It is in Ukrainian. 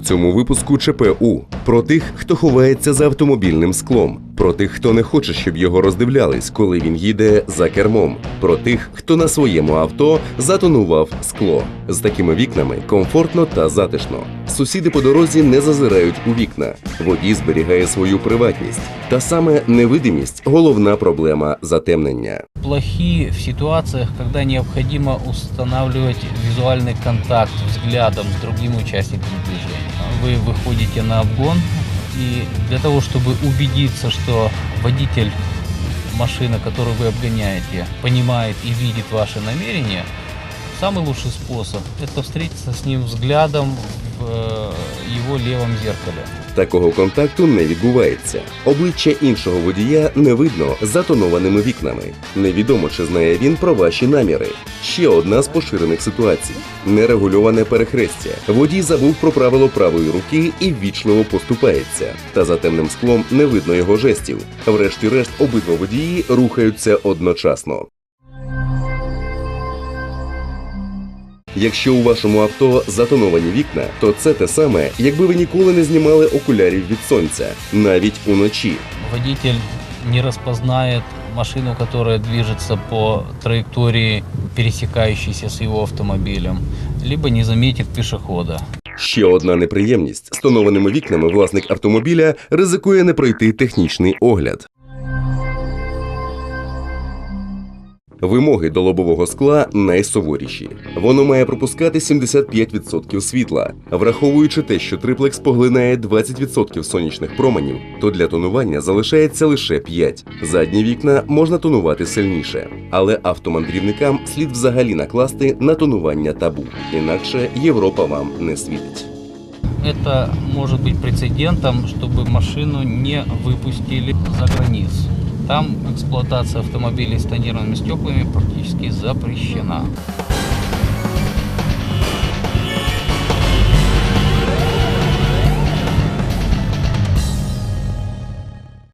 цьому випуску ЧПУ про тих, хто ховається за автомобільним склом, про тих, хто не хоче, щоб його роздивлялись, коли він їде за кермом, про тих, хто на своєму авто затонував скло. З такими вікнами комфортно та затишно. Сусіди по дорозі не зазирають у вікна. Водій зберігає свою приватність. Та саме невидимість головна проблема затемнення. плохи в ситуациях, когда необходимо устанавливать визуальный контакт взглядом с другими участниками движения. Вы выходите на обгон, и для того, чтобы убедиться, что водитель машины, которую вы обгоняете, понимает и видит ваши намерения, самый лучший способ – это встретиться с ним взглядом в э, его левом зеркале. Такого контакту не відбувається. Обличчя іншого водія не видно за тонованими вікнами. Невідомо, чи знає він про ваші наміри. Ще одна з поширених ситуацій: нерегульоване перехрестя. Водій забув про правило правої руки і ввічливо поступається. Та за темним склом не видно його жестів. Врешті-решт, обидва водії рухаються одночасно. Якщо у вашому авто затоновані вікна, то це те саме, якби ви ніколи не знімали окулярів від сонця, навіть уночі. водитель не распознает машину, которая движется по траектории, пересекающейся с его автомобилем, либо не заметит пешехода. Ще одна неприємність: з тонованими вікнами власник автомобіля ризикує не пройти технічний огляд. Вимоги до лобового скла найсуворіші. Воно має пропускати 75% світла. Враховуючи те, що триплекс поглинає 20% сонячних променів, то для тонування залишається лише 5. Задні вікна можна тонувати сильніше, але автомандрівникам слід взагалі накласти на тонування табу, інакше Європа вам не світить. Это может быть прецедентом, чтобы машину не выпустили за границу. Там эксплуатация автомобилей с тонированными стеклами практически запрещена.